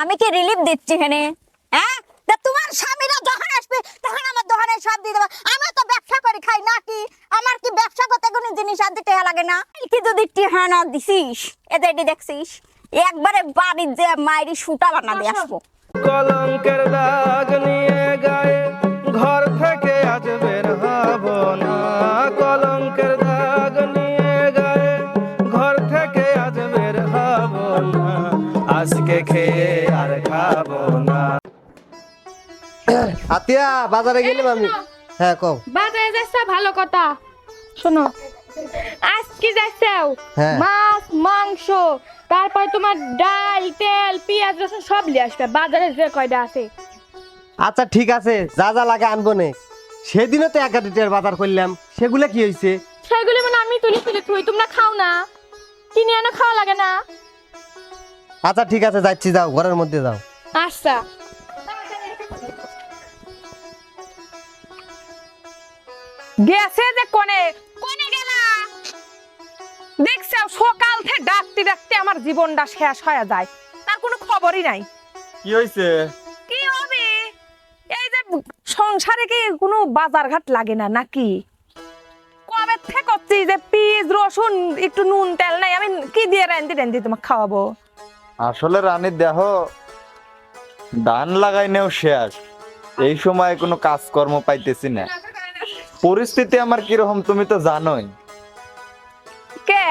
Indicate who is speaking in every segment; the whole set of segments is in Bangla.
Speaker 1: আমি কি রিলিফ দিচ্ছি হেনে হ্যাঁ? তোমার স্বামীরা যখন আসবে, তখন আমার দোকানে সব দিয়ে দেবো। আমি তো ব্যবসা করি, খাই নাকি আমার কি ব্যবসা করতে কোনো জিনিস আর দিতে লাগে না? কি যদি না দিছিস? এদের দেখছিস? একবারে বাড়ির যে মায়েরই সুতা বানা দিয়ে আসব।
Speaker 2: কলঙ্কের দাগ নিয়ে গায়ে ঘর থেকে আজ বের হব না। কলঙ্কের দাগ নিয়ে গায়ে ঘর থেকে আজ বের হব না। আজকে খেয়ে না।
Speaker 3: আতিয়া বাজারে গেলাম আমি হ্যাঁ কও।
Speaker 4: বাজারে যাচ্ছে ভালো কথা। শোনো আজকে যাচ্ছেও?
Speaker 3: হ্যাঁ।
Speaker 4: মাছ মাংস তারপর তোমার ডাল তেল পেঁয়াজ রসুন সব নিয়ে আসবে। বাজারে যে কয়টা আছে?
Speaker 3: আচ্ছা ঠিক আছে। যা যা লাগে আনব নে। সেদিনও তো এক লিটার বাজার করলাম। সেগুলো কি হয়েছে
Speaker 4: সেগুলো মানে আমি তুলি তুলি থুই তোমরা খাও না। কিনে এনে খাওয়া লাগে না।
Speaker 3: আচ্ছা ঠিক আছে যাচ্ছি যাও। ঘরের মধ্যে যাও।
Speaker 4: আচ্ছা।
Speaker 5: গেছে যে কোনে। কোনে গেলা? দেখছে সকাল থেকে ডাকতে ডাকতে আমার জীবনটা শেষ হয়ে যায়। তার কোনো খবরই নাই।
Speaker 2: কি
Speaker 5: কি হবে? এই যে সংসারে কি কোনো বাজার ঘাট লাগে না নাকি? কবে থেকে করছি যে পিস রসুন একটু নুন তেল নাই আমি কি দিয়ে রান্দি রান্দি তোমাকে খাওয়াবো?
Speaker 6: আসলে রানীর দেহ ধান লাগাই নেও শেষ। এই সময় কোনো কাজকর্ম পাইতেছি না। পরিস্থিতি আমার কীরকম তুমি তো জানোই।
Speaker 5: কে?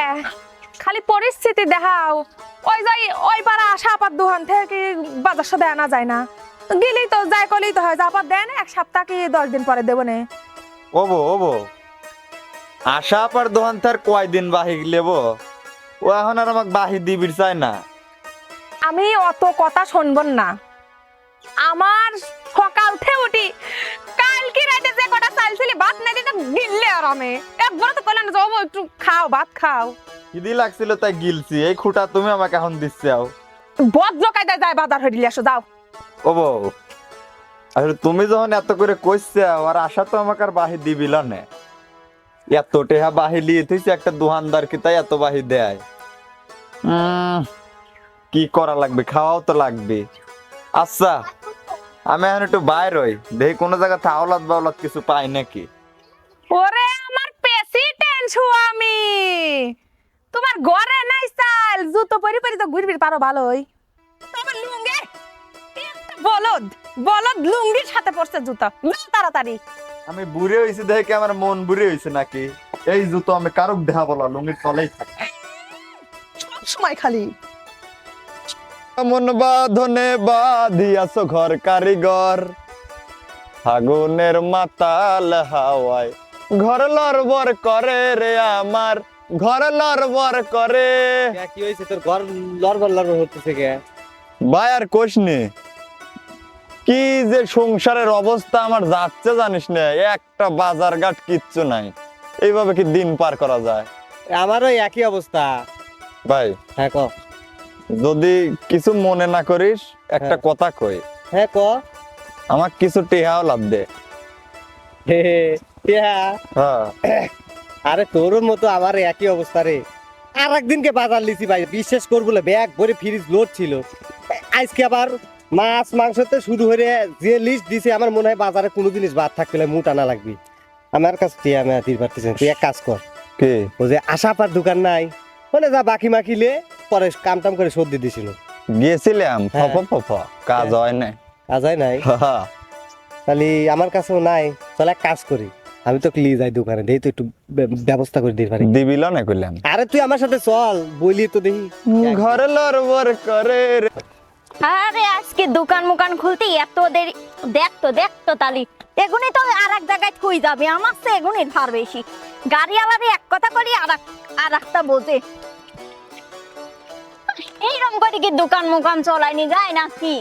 Speaker 5: খালি পরিস্থিতি দেখাও। ওই যাই ওই পাড়া আসা আপার দোকান থেকে বাজার সাথে আনা যায় না? গেলেই তো যাই করলেই তো হয়। যে আপার দেন এক সপ্তাহ কি দশ দিন পরে দেবো নে।
Speaker 6: ওবো ওবো। আশা পার দোকান তার কয়দিন বাহি লেবো? ও এখন আর আমাকে বাহি দিবির চায় না।
Speaker 5: আমি অত কথা শুনব না। আমার সকাল থেকে উঠি কালকে রাতে যে কটা চাইছিলি ভাত নাই দিতে গিললে আর আমি একবার তো কইলেন যাব একটু খাও ভাত খাও।
Speaker 6: কিদি লাগছিল তাই গিলছি এই খুঁটা তুমি আমাকে এখন দিচ্ছাও
Speaker 5: বজ্র কায়দায় যায় বাজার হয়ে দিলে আসো যাও।
Speaker 6: ওবো আসলে তুমি যখন এত করে কইছাও আর আশা তো আমাকে আর বাহি দিবিল না। এত টেহা বাহি লিয়ে তুইছে একটা দোকানদার কি তাই এত বাহি দেয়? কি করা লাগবে? খাওয়াও তো লাগবে। আচ্ছা আমি এখন একটু বাইর হই। দেখি কোনো জায়গা আওলাদ বাওলাদ কিছু পাই নাকি।
Speaker 5: ওরে আমার প্রেসিডেন্ট আমি। তোমার ঘরে নাই চাল জুতো পরি পরি তো ঘুরবি পারো ভালোই তোমার লুঙ্গে? বলদ বলদ লুঙ্গির সাথে পড়ছে জুতো। তাড়াতাড়ি।
Speaker 6: আমি বুড়ে হয়েছি দেখে কি আমার মন বুড়ে হয়েছে নাকি? এই জুতো আমি কারুক দেহা বলা লুঙ্গির তলেই থাকে।
Speaker 5: সব সময় খালি।
Speaker 6: মন বাঁধনে বাঁধিয়াছ ঘর কারিগর। ফাগুনের মাতাল হাওয়ায় ঘর লরবর করে রে আমার ঘর লরবর করে।
Speaker 3: কি হয়েছে তোর ঘর লড়বড় লড়বড় হতেছে কে?
Speaker 6: ভাই আর কোশনি কি যে সংসারের অবস্থা আমার যাচ্ছে জানিস না একটা বাজার ঘাট কিচ্ছু নাই। এইভাবে কি দিন পার করা যায়?
Speaker 3: আমারও একই অবস্থা।
Speaker 6: ভাই।
Speaker 3: হ্যাঁ ক।
Speaker 6: যদি কিছু মনে না করিস একটা
Speaker 3: হ্যাঁ।
Speaker 6: কথা কই।
Speaker 3: হ্যাঁ ক।
Speaker 6: আমার কিছু টেহাও লাভ দে।
Speaker 3: হ্যাঁ। আরে তোর মতো আমার একই অবস্থা রে। আর একদিনকে বাজার লিছি ভাই বিশ্বাস করবলে ব্যাগ ভরে ফ্রিজ লোড ছিল। আজকে আবার মাছ মাংসতে শুরু হয়ে যে লিস্ট দিছে আমার মনে হয় বাজারে কোনো জিনিস বাদ থাকলে মুট আনা লাগবে। আমার কাছে তুই আমি তুই এক কাজ কর।
Speaker 6: কি?
Speaker 3: ও যে আশাপার দোকান নাই। মানে যা বাকি মাখিলে পরে কাম টাম করে সর্দি দিছিল।
Speaker 6: গিয়েছিলাম
Speaker 3: হ্যাঁ।
Speaker 6: ফপ ফপ কাজ হয়। না
Speaker 3: কাজাই নাই? তাহলে আমার কাছেও নাই চল এক কাজ করি। আমি তো ক্লি যাই দোকানে দেখি তো একটু ব্যবস্থা করে দিতে পারি
Speaker 6: দিবিল না কইলাম?
Speaker 3: আরে তুই আমার সাথে চল বলি তো দেখি।
Speaker 6: ঘরে লরবর করে
Speaker 1: আরে আজকে দোকান মুকান খুলতে এত দেরি দেখ তো দেখ তো তালি। এগুনি তো আর এক জায়গায় থুই যাবে, আমার তো এগুনির ভার বেশি। গাড়ি আলাদা এক কথা করি আর আর একটা বোঝে। এইরকম করে কি দোকান মুকান চলাইনি, যায় না কি?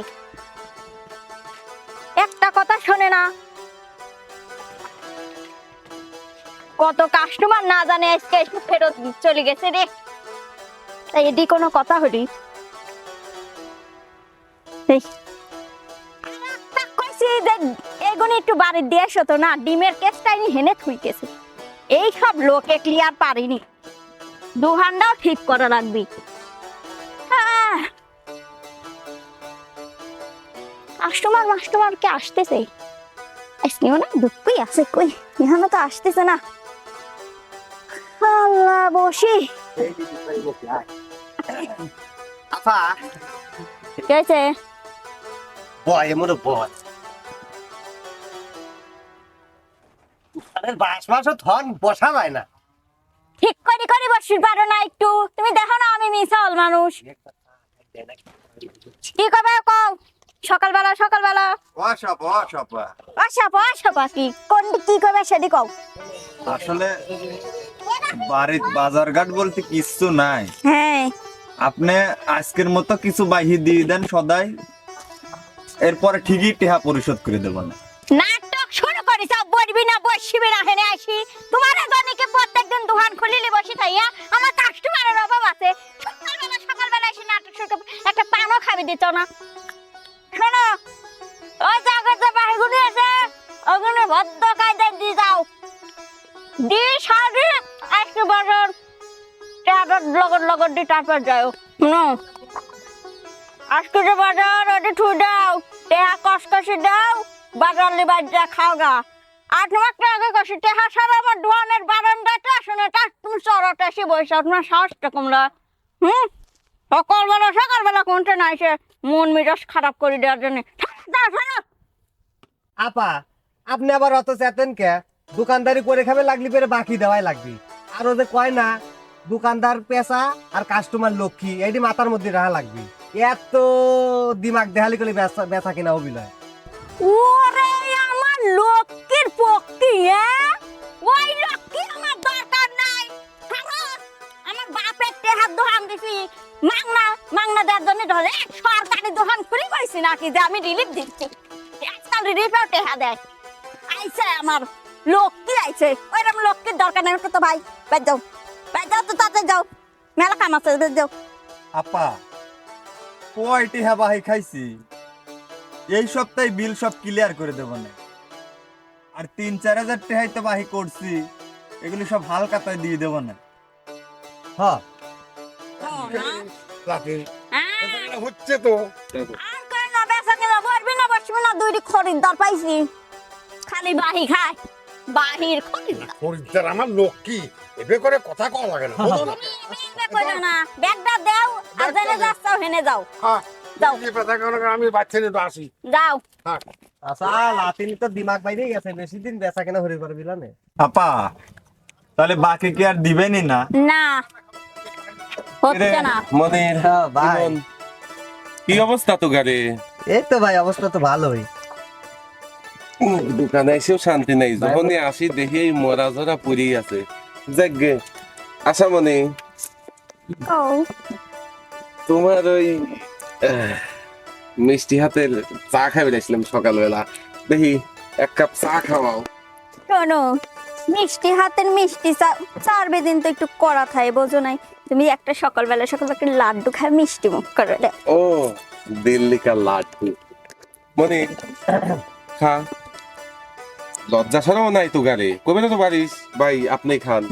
Speaker 1: একটা কথা শোনে না। কত কাস্টমার না জানে আজকে এসে ফেরত চলে গেছে রে। তাই এটি কোনো কথা হলি? এই। এগুনি একটু বাড়ির দিয়ে এসো তো না ডিমের কেসটাই হেনে থুইকেছে এই সব লোকে ক্লিয়ার পারিনি। দুহানটাও ঠিক করা লাগবি। কাস্টমার মাস্টমার কে আসতেছে? আজকেও না দুঃখই আছে কই? এখানে তো আসতেছে না। আল্লাহ বসি।
Speaker 3: বয় এমন বয়। বাস মাসও থন বসা যায় না।
Speaker 1: ঠিক করে করে বসি পারো না একটু। তুমি দেখো না আমি মিসাল মানুষ। কি কবে কও? সকালবেলা সকালবেলা। কি? কোন কি করবে সেটি কও।
Speaker 6: আসলে বাড়ির বাজারঘাট বলতে কিচ্ছু নাই।
Speaker 1: হ্যাঁ।
Speaker 6: আপনি আজকের মতো কিছু বাহি দিয়ে দেন সদাই। এরপরে ঠিকই টেহা পরিশোধ করে দেবো না
Speaker 1: করিস বলবি না, বসবি না, হেনে আসি। তোমার জনকে প্রত্যেকদিন দোকান খুলিলে বসে থাইয়া, আমার কাস্টমারের অভাব আছে। সকালবেলা সকালবেলা এসে নাটক শুরু একটা পানও খাবি দিত না। শোনো ওই জায়গায় যে বাহিগুলি আছে, ওগুলো ভদ্র কায়দায় দিয়ে যাও। দি সারি, আজকে বাজার টাকার লগর লগর দি তারপর যাও। আজকে যে বাজার, ওটি ঠুই দাও। টেহা কসকসি দাও বাজার লিবার যা খাও গা। আট মাস আগে কষি টেহা সারা আমার দোয়ানের বারান্দাটা শুনে তার তুমি চরটা এসে বসে আপনার সাহসটা কমলা হুম? সকালবেলা সকালবেলা কোনটা না এসে মন মেজাজ খারাপ করে দেওয়ার জন্য।
Speaker 3: আপা, আপনি আবার অত চেতেন কে? দোকানদারি করে খাবে লাগলি পরে বাকি দেওয়াই লাগবে। আর ওদের কয় না, দোকানদার পেশা আর কাস্টমার লক্ষ্মী এইটি মাথার মধ্যে রাখা লাগবে। এত দিমাগ দেহালি করে বেচা কিনা অভিনয়।
Speaker 1: ওরে আমার লক্ষ্মীর পক্ষী হ্যাঁ ওই লক্ষ্মী আমার দরকার নাই। কারণ আমার বাপের টেহার দোকান দিছি। মাংনা মাংনা দেওয়ার জন্য ধরে সরকারি দোকান খুলি পাইছি নাকি যে আমি রিলিফ দিচ্ছি। আজকাল রিলিফেও টেহা দেয়। আইছে আমার লক্ষ্মী আইছে। ওইরকম লক্ষ্মীর দরকার নেই তো ভাই। বেদ যাও বেদ যাও তো তাতে যাও। মেলা কাম আছে যাও।
Speaker 6: আপা কয় টেহা বাহি খাইছি। এই সপ্তাহে বিল সব ক্লিয়ার করে দেবো না। আর তিন চার হাজার টেহাই তো বাহি করছি এগুলি সব হালকাতায় দিয়ে দেবো না।
Speaker 3: হ্যাঁ।
Speaker 1: হ্যাঁ।
Speaker 7: হচ্ছে তো।
Speaker 1: আর কেন না বেচা কেনা বলবি না? বসবি না দুইটি খরিদ্দার পাইছি। খালি বাহি খায়। বাহির খরিদ্দার।
Speaker 7: খরিদ্দার আমার লক্ষ্মী এবে করে কথা কওয়া লাগে না। বুঝো
Speaker 1: কইলো না ব্যাগটা দাও আর জেনে যাচ্ছাও হেনে যাও।
Speaker 7: হ্যাঁ,
Speaker 1: যাও।
Speaker 7: এই কথা কেন আমি বাচ্চা নিয়ে আসি।
Speaker 1: যাও।
Speaker 7: হ্যাঁ।
Speaker 3: আচ্ছা লাতিনি তো দিমাগ বাইরে গেছে বেশি দিন বেচা কেনা হতে পারবি না
Speaker 6: আপা তাহলে বাকি কি আর দিবেনই না?
Speaker 1: না। হচ্ছে না।
Speaker 8: মনির
Speaker 3: হ্যাঁ, ভাই।
Speaker 8: কি অবস্থা তো গাড়ি
Speaker 3: এই তো ভাই অবস্থা তো ভালোই।
Speaker 8: দোকানে এসেও শান্তি নাই। যখনই আসি দেখি মরা জরা পড়েই আছে। যাকগে আশা মনে
Speaker 1: ও
Speaker 8: তোমার ওই মিষ্টি হাতের চা খাই বেড়েছিলাম সকালবেলা। দেখি এক কাপ চা খাওয়াও।
Speaker 1: শোনো মিষ্টি হাতের মিষ্টি চা- চারবে দিন তো একটু কড়া খাই বোঝো নাই। তুমি একটা সকালবেলা সকালবেলা একটা লাড্ডু খাই মিষ্টি মুখ করে
Speaker 8: ও দিল্লি কা লাড্ডু। মনে খা। লজ্জা সরও নাই তো গাড়ি কবে না তো পারিস ভাই আপনি খান।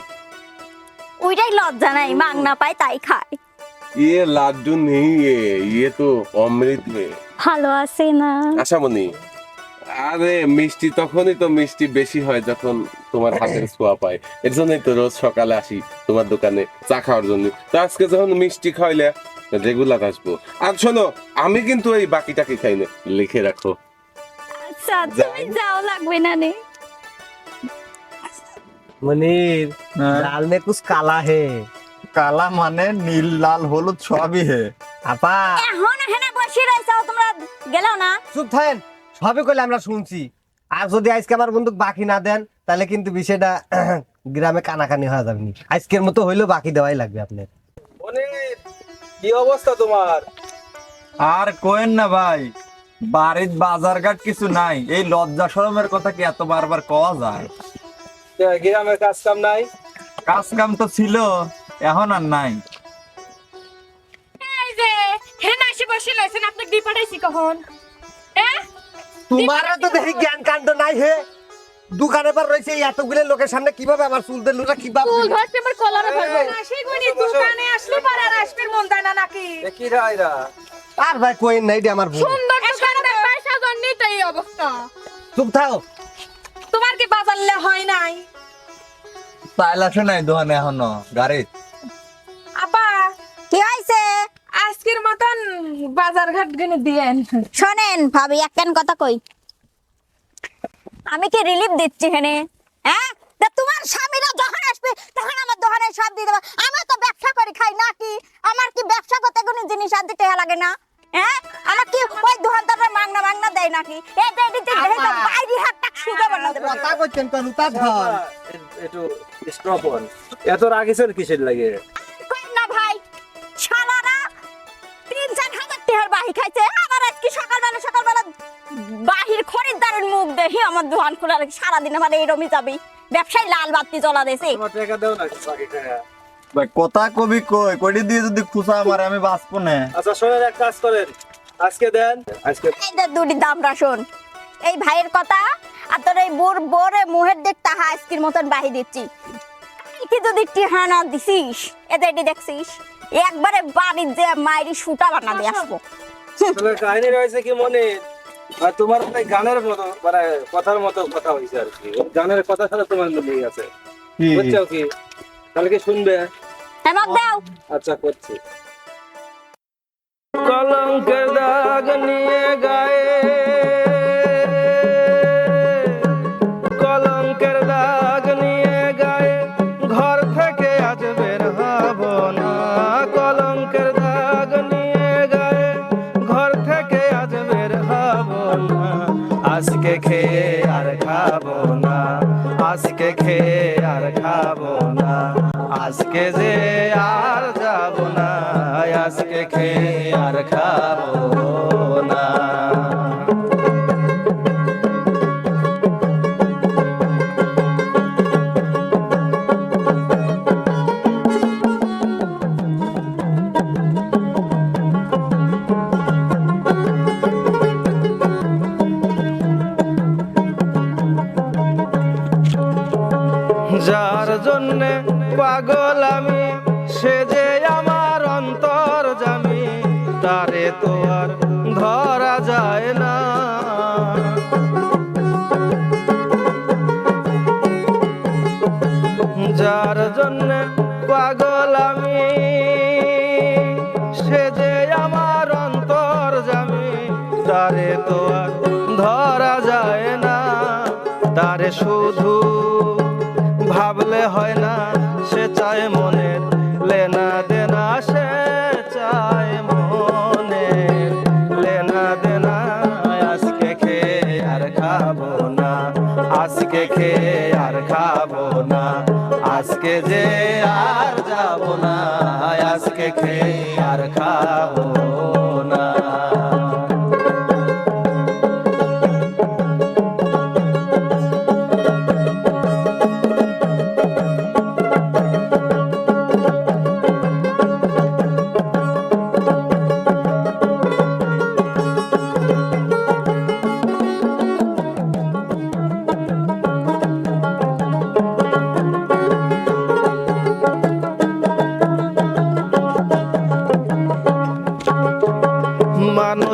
Speaker 1: ওইটাই লজ্জা নাই মাং না পায় তাই খায়।
Speaker 8: ইয়ে লাড্ডু নেই ইয়ে তো অমৃত
Speaker 1: ভালো আছে না।
Speaker 8: আচ্ছা আরে মিষ্টি তখনই তো মিষ্টি বেশি হয় যখন তোমার হাতের ছোঁয়া পায়। এর জন্যই তো রোজ সকালে আসি তোমার দোকানে চা খাওয়ার জন্য। তো আজকে যখন মিষ্টি খাইলে রেগুলার আসব। আর শোনো আমি কিন্তু এই বাকিটাকে খাই না লিখে রাখো।
Speaker 1: আচ্ছা তুমি যাও লাগবে না নেই
Speaker 3: মনির লাল মে কুছ কালা হে।
Speaker 6: কালা মানে নীল লাল হলুদ সবই হে।
Speaker 3: আপা।
Speaker 1: এখন এখানে বসে রয়েছে তোমরা গেলাও না।
Speaker 3: চুপ থাকেন সবই কইলে আমরা শুনছি। আর যদি আজকে আমার বন্ধু বাকি না দেন তাহলে কিন্তু বিষয়টা গ্রামে কানাকানি হয়ে যাবে আজকের মতো হইলেও বাকি দেওয়াই লাগবে আপনার।
Speaker 8: কি অবস্থা তোমার?
Speaker 6: আর কোয়েন না ভাই বাড়ির বাজার ঘাট কিছু নাই। এই লজ্জা শরমের কথা কি এত বারবার কওয়া যায়?
Speaker 8: গ্রামের কাজ কাম নাই?
Speaker 6: কাজ কাম তো ছিল এখন আর নাই।
Speaker 5: এই যে হেন আসি বসে লইছেন আপনাকে দিয়ে পাঠাইছি কখন?
Speaker 3: তোমারও তো দেখি জ্ঞান কাণ্ড নাই হে। দোকানে পর রয়েছে এতগুলো লোকের সামনে কীভাবে আমার চুলদের লোটা কীভাবে
Speaker 5: ফুল ধরছে আমার কলারে ধরবে
Speaker 9: আসি গুনি দোকানে আসলে পারে আর আসবে মন দেয় না নাকি
Speaker 3: আর ভাই কইন নাই রে আমার
Speaker 5: সুন্দর দোকানে পয়সা
Speaker 3: চুপ থাও
Speaker 5: তোমার কি বাজারলে হয় নাই?
Speaker 6: তাইল আসে নাই দোকানে এখনও গাড়ি
Speaker 5: আপা
Speaker 1: কি হয়েছে
Speaker 5: আজকের মতন বাজার ঘাট গেনে দিয়েন।
Speaker 1: শোনেন ভাবি একখান কথা কই। আমি কি রিলিফ দিচ্ছি এখানে? হ্যাঁ? তা তোমার স্বামীরা যখন আসবে তখন আমার দোকানে সব দিয়ে দেবো। আমি তো ব্যবসা করি খাই নাকি আমার কি ব্যবসা করতে কোনো জিনিস আনতে টেহা লাগে না? হ্যাঁ? আমার কি ওই দোকানদাররা মাংনা মাংনা দেয় নাকি? এই যে এদিকে দেখে বাইরে হাতটা
Speaker 3: কথা কইতেন কেন তা ধর।
Speaker 2: একটু স্টপ হন এত রাগিছেন কিসের লাগে?
Speaker 1: কই না ভাই শালারা তিন চার হাজার টেহার বাহি খাইছে। আবার আজকে সকালবেলা সকালবেলা বাহির খরিদ্দারের মুখ দেখি আমার দোকান খোলা রেখে সারাদিন আমার এইরমই যাবি। ব্যবসায় লাল বাতি জ্বলা দেছে।
Speaker 2: তোমার টাকা দাও না বাকি টাকা।
Speaker 6: ভাই কথা কবি কই? কইটি দিয়ে যদি খুসা মারে আমি বাঁচবো না।
Speaker 2: আচ্ছা শোনেন এক কাজ করেন। আজকে দেন আজকে
Speaker 1: দুটি দাম রাখুন। এই ভাইয়ের কথা আর তোর এই বোর বোরে মুহের দিক তাহা আজকের মতন বাহি দিচ্ছি। কি যদি টিহানা দিছিস এতে এটি দেখছিস একবারে বাড়ির যে মায়েরই সুটা বানা দিয়ে আসব।
Speaker 2: কাহিনী রয়েছে কি মনে আর তোমার ওই গানের মতো মানে কথার মতো কথা হয়েছে আর কি। গানের কথা সাথে তোমার মিলে
Speaker 6: কি?
Speaker 2: বুঝছ কি? তাহলে কি শুনবে?
Speaker 1: হেমক দাও।
Speaker 2: আচ্ছা করছি। কলঙ্কের দাগ নিয়ে গায়ে। কলঙ্কের দাগ নিয়ে গায়ে। ঘর থেকে আজ বের হব দাগ নিয়ে গায়ে। ঘর থেকে আজ বের হব না। আজকে খেয়ে আর খাব না। আজকে খেয়ে আর খাব না। আজকে যে আর যাব না। আজকে খেয়ে আর খাব না। যার জন্যে পাগল আমি। সে যে আমার অন্তর জামি তারে তো আর ধরা যায় না। তারে শুধু ভাবলে হয় না, সে চায় মনের লেনা দেনা, সে চায় মনের লেনা দেনা। আজকে খেয়ে আর খাব না, আজকে খেয়ে আর খাব না। আজকে যে আর যাব না আজকে খেয়ে আর খাব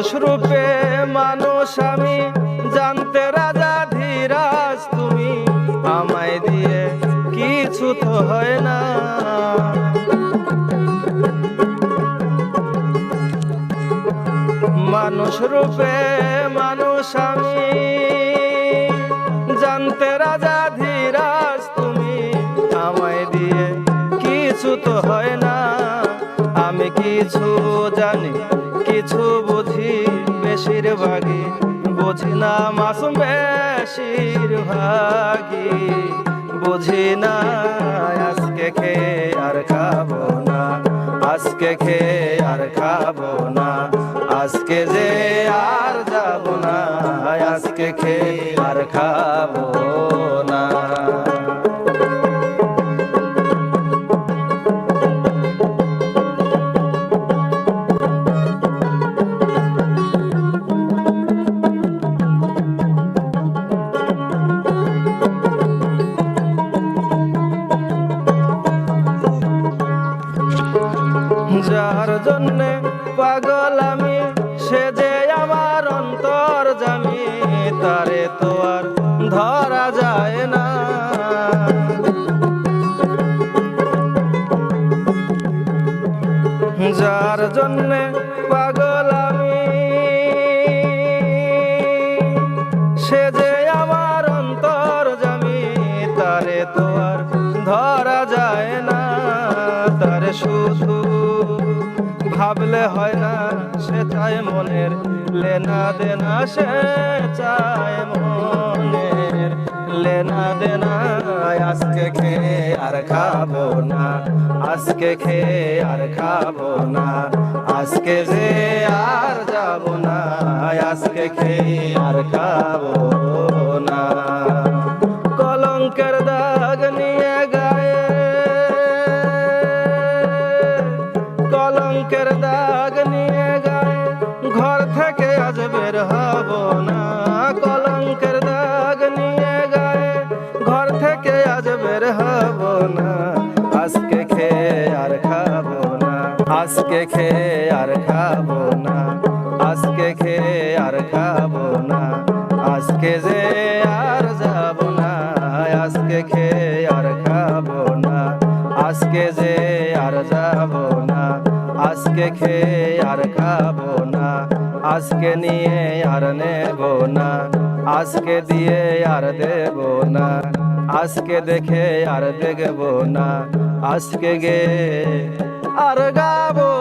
Speaker 2: মানুষ রূপে, মানুষ আমি। জানতে রাজা ধীরাজ, তুমি আমায় দিয়ে কিছু তো হয় না। মানুষ রূপে, মানুষ আমি। জানতে রাজা ধীরাজ, তুমি আমায় দিয়ে কিছু তো হয় না। আমি কিছু জানি কিছু বুঝি বেশিরভাগই বুঝি না মাসুম বেশিরভাগই বুঝি না আজকে খেয়ে আর খাব না। আজকে খেয়ে আর খাব না। আজকে যে আর যাব না, আজকে খেয়ে আর খাব না। করলে পাগল আমি। সে যে আমার অন্তর জমি, তারে তো আর ধরা যায় না। তার শুধু ভাবলে হয় না, সে চায় মনের লেনা দেনা, সে চায় মনে লেনা দেনা আজকে খেয়ে আর খাব না। আজকে খেয়ে আর খাব না। আজকে যে আর যাব না, আজকে খেয়ে আর খাব আজকে খেয়ে আর খাব না, আজকে খেয়ে আর খাব না, আজকে যে আর যাব না, আজকে খেয়ে আর খাব না, আজকে যে আর যাব না, আজকে খেয়ে আর খাব না, আজকে নিয়ে আর নেব না, আজকে দিয়ে আর দেব না, আজকে দেখে আর দেখব না, আজকে গে আর গাবো।